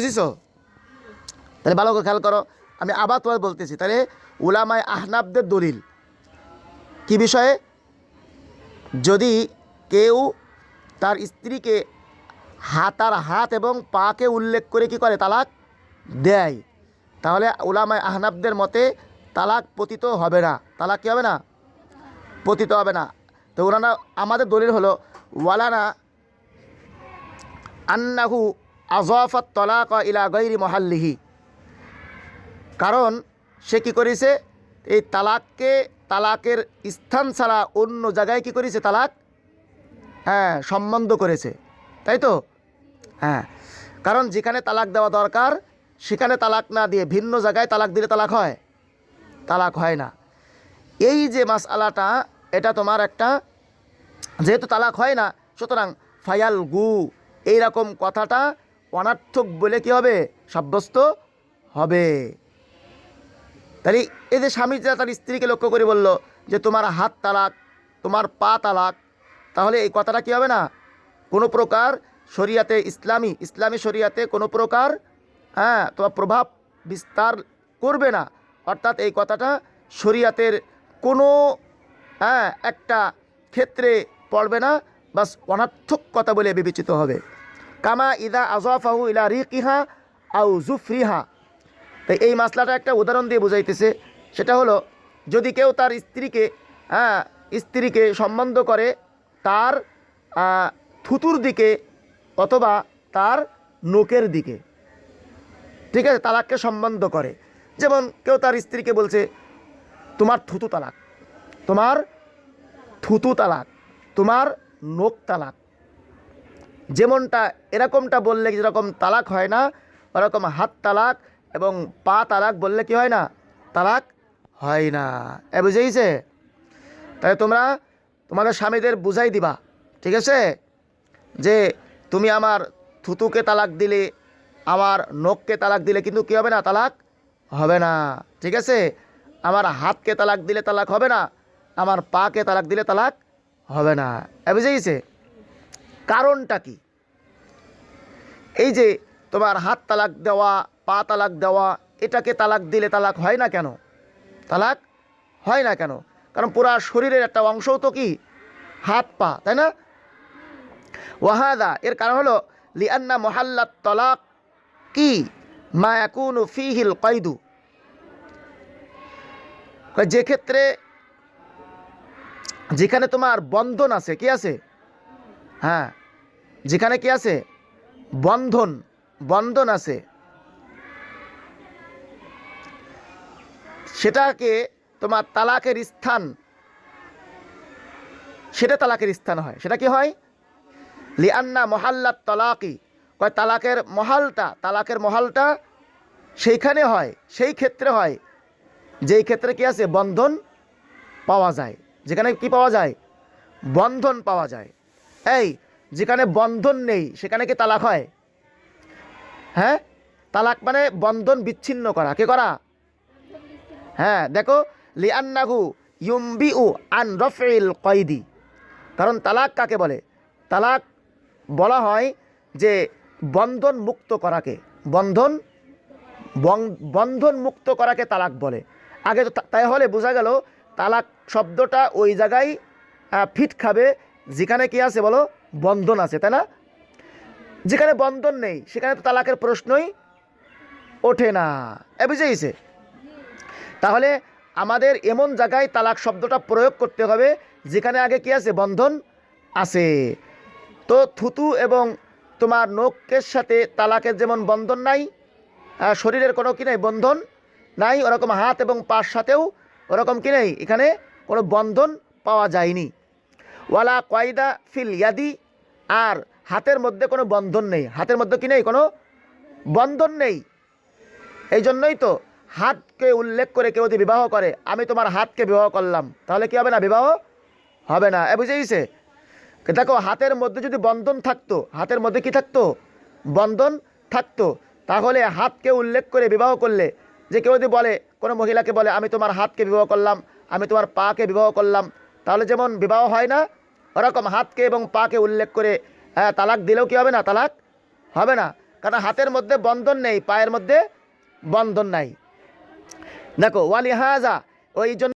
বুঝিস তাহলে ভালো করে খেয়াল করো, আমি আবার তোমার বলতেছি, তাহলে উলামায় আহনাবদের দলিল। কি বিষয়ে? যদি কেউ তার স্ত্রীকে হাত তার হাত এবং পাকে উল্লেখ করে কি করে? তালাক দেয়। তাহলে উলামায় আহনাবদের মতে তালাক পতিত হবে না। তালাক কী হবে না? পতিত হবে না। তো ওনারা আমাদের দলিল হলো, ওয়ালানা আন্নাহু আজফত তলাক ইলা গৈরি মহাল্লিহি। কারণ সে কি করেছে? এই তালাককে, তালাকের স্থান ছাড়া অন্য জায়গায় কি করেছে তালাক? হ্যাঁ সম্বন্ধ করেছে। তাই তো? হ্যাঁ। কারণ যেখানে তালাক দেওয়া দরকার, সেখানে তালাক না দিয়ে ভিন্ন জায়গায় তালাক দিলে তালাক হয়। তালাক হয় না। এই যে মাসআলাটা, এটা তোমার একটা, যেহেতু তালাক হয় না, সুতরাং ফায়াল গু এইরকম কথাটা অনার্থক বলে কি হবে? সাব্যস্ত হবে। তাহলে এই যে স্বামীরা তার স্ত্রীকে লক্ষ্য করে বলল যে তোমার হাত তালাক, তোমার পা তালাক, তাহলে এই কথাটা কি হবে না? কোনো প্রকার শরিয়াতে ইসলামী ইসলামী শরিয়াতে কোনো প্রকার হ্যাঁ তোমার প্রভাব বিস্তার করবে না। অর্থাৎ এই কথাটা শরিয়াতের কোনো হ্যাঁ একটা ক্ষেত্রে পড়বে না, বাস অনার্থক কথা বলে বিবেচিত হবে। কামা ইদা আজফাহু ইলা রিকিহা আউ জুফরিহা। তাই এই মাসলাটা একটা উদাহরণ দিয়ে বুঝাইতেছে। সেটা হলো, যদি কেউ তার স্ত্রীকে হ্যাঁ স্ত্রীকে সম্বন্ধ করে তার থুতুর দিকে অথবা তার নোকের দিকে, ঠিক আছে, তালাককে সম্বন্ধ করে। যেমন কেউ তার স্ত্রীকে বলছে, তোমার থুতু তালাক, তোমার থুতু তালাক, তোমার নোক তালাক। যেমনটা এরকমটা বললে যেরকম তালাক হয় না, ওরকম হাত তালাক এবং পা তালাক বললে কি হয় না? তালাক হয় না। এ বুঝেইছে? তাই তোমরা তোমাদের স্বামীদের বুঝাই দিবা, ঠিক আছে? যে তুমি আমার থুতুকে তালাক দিলে, আমার নখকে তালাক দিলে কিন্তু কী হবে না? তালাক হবে না, ঠিক আছে? আমার হাতকে তালাক দিলে তালাক হবে না, আমার পাকে তালাক দিলে তালাক হবে না। এ বুঝেইছে? কারণটা কি? এই যে তোমার হাত তালাক দেওয়া, পা তালাক দেওয়া, এটাকে তালাক দিলে তালাক হয় না কেন? তালাক হয় না কেন? কারণ পুরা শরীরের একটা অংশও তো কি? হাত, পা, তাই না? ওয়াহাদা, এর কারণ হলো লিয়ান্না মোহাল্লাত তলাক কি? মায়াকুন ফিহিল কয়দু যে ক্ষেত্রে যেখানে তোমার বন্ধন আছে, কি আছে? হ্যাঁ যেখানে কি আছে? বন্ধন বন্ধন আছে। সেটাকে তোমার তালাকের স্থান, সেটা তালাকের স্থান হয়। সেটা কি হয়? লিয়ান্না মহাল্লার তালাকি। কয় তালাকের মহালটা তালাকের মহালটা সেইখানে হয়, সেই ক্ষেত্রে হয়। যেই ক্ষেত্রে কি আছে? বন্ধন পাওয়া যায়। যেখানে কি পাওয়া যায়? বন্ধন পাওয়া যায়। এই, যেখানে বন্ধন নেই, সেখানে কি তালাক হয়? হ্যাঁ? তালাক মানে বন্ধন বিচ্ছিন্ন করা। কে করা? হ্যাঁ দেখো, লিআন্নাহু ইউম্বি উ আন রফিল কয়েদি। কারণ তালাক কাকে বলে? তালাক বলা হয় যে বন্ধন মুক্ত করাকে। বন্ধন বন্ধন মুক্ত করাকে তালাক বলে। আগে তো তাই হলে বোঝা গেল, তালাক শব্দটা ওই জায়গায় ফিট খাবে যেখানে কি আছে বলো? বন্ধন আছে, তাই না? যেখানে বন্ধন নেই, সেখানে তো তালাকের প্রশ্নই ওঠে না। এ বুঝেছে তাহলে আমাদের এমন জায়গায় তালাক শব্দটা প্রয়োগ করতে হবে, যেখানে আগে কি আছে? বন্ধন আছে। তো থুতু এবং তোমার নখের সাথে তালাকের যেমন বন্ধন নাই শরীরের কোনো কি নেই? বন্ধন নাই, ওরকম হাত এবং পার সাথেও ওরকম কি নেই? এখানে কোনো বন্ধন পাওয়া যায়নি। ওয়ালা কয়দা ফিল ইয়াদি। আর হাতের মধ্যে কোনো বন্ধন নেই। হাতের মধ্যে কি নেই? কোনো বন্ধন নেই। এই জন্যই তো হাতকে উল্লেখ করে কেউ যদি বিবাহ করে, আমি তোমার হাতকে বিবাহ করলাম, তাহলে কি হবে না? বিবাহ হবে না। এ বুঝেইছে দেখো, হাতের মধ্যে যদি বন্ধন থাকতো, হাতের মধ্যে কি থাকতো? বন্ধন থাকতো। তাহলে হাতকে উল্লেখ করে বিবাহ করলে যে কেউ যদি বলে, কোনো মহিলাকে বলে, আমি তোমার হাতকে বিবাহ করলাম, আমি তোমার পাকে বিবাহ করলাম তাহলে যেমন বিবাহ হয় না ওরকম হাতকে এবং পাকে উল্লেখ করে হ্যাঁ, তালাক দিলেও কি হবে না তালাক? হবে না। কারণ হাতের মধ্যে বন্ধন নেই পায়ের মধ্যে বন্ধন নাই। দেখো ওয়ালি হাজা ওই জন্য